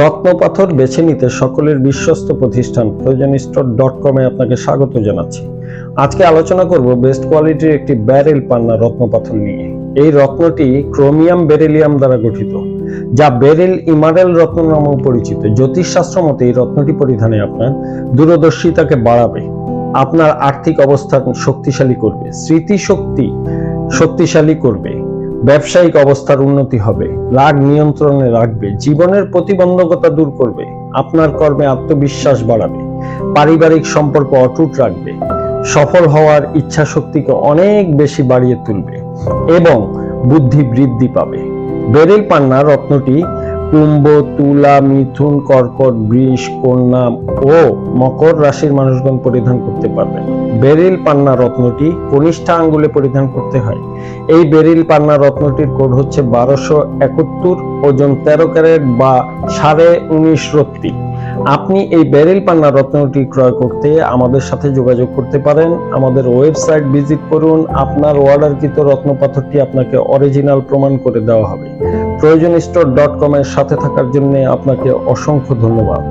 রত্নপাথর বেছে নিতে সকলের বিশ্বস্ত প্রতিষ্ঠান প্রয়োজন স্টোর ডট কমে আপনাকে স্বাগত জানাচ্ছি। আজকে আলোচনা করব বেস্ট কোয়ালিটির একটি ব্যারেল পান্না রত্নপাথর নিয়ে। এই রত্নটি ক্রোমিয়াম বেরেলিয়াম দ্বারা গঠিত, যা বেরেল ইমারেল রত্ন নামেও পরিচিত। জ্যোতিষশাস্ত্র মতে এই রত্নটি পরিধানে আপনার দূরদর্শিতাকে বাড়াবে, আপনার আর্থিক অবস্থান শক্তিশালী করবে, স্মৃতিশক্তি শক্তিশালী করবে ব্যবসায়িক অবস্থার উন্নতি হবে, রাগ নিয়ন্ত্রণে রাখবে, জীবনের প্রতিবন্ধকতা দূর করবে, আপনার কর্মে আত্মবিশ্বাস বাড়াবে, পারিবারিক সম্পর্ক অটুট রাখবে, সফল হওয়ার ইচ্ছা শক্তিকে অনেক বেশি বাড়িয়ে তুলবে এবং বুদ্ধি বৃদ্ধি পাবে। বেরেল পান্না রত্নটি কুম্ভ, তুলা, মিথুন, কর্কট, বৃষ কন্যা ও মকর রাশির মানুষগণ পরিধান করতে পারবেন। বেরিল পান্না রত্নটি কনিষ্ঠা আঙ্গুলে পরিধান করতে হয়। এই বেরিল পান্না রত্নটির কোড হচ্ছে বারোশো একাত্তর, ওজন তেরো ক্যারেট বা সাড়ে উনিশ রত্তি। আপনি এই বেরিল পান্না রত্নটি ক্রয় করতে আমাদের সাথে যোগাযোগ করতে পারেন। আমাদের ওয়েবসাইট ভিজিট করুন। আপনার অর্ডারকৃত রত্নপাথরটি আপনাকে অরিজিনাল প্রমাণ করে দেওয়া হবে। প্রয়োজন স্টোর ডট কমের সাথে থাকার জন্য আপনাকে অসংখ্য ধন্যবাদ।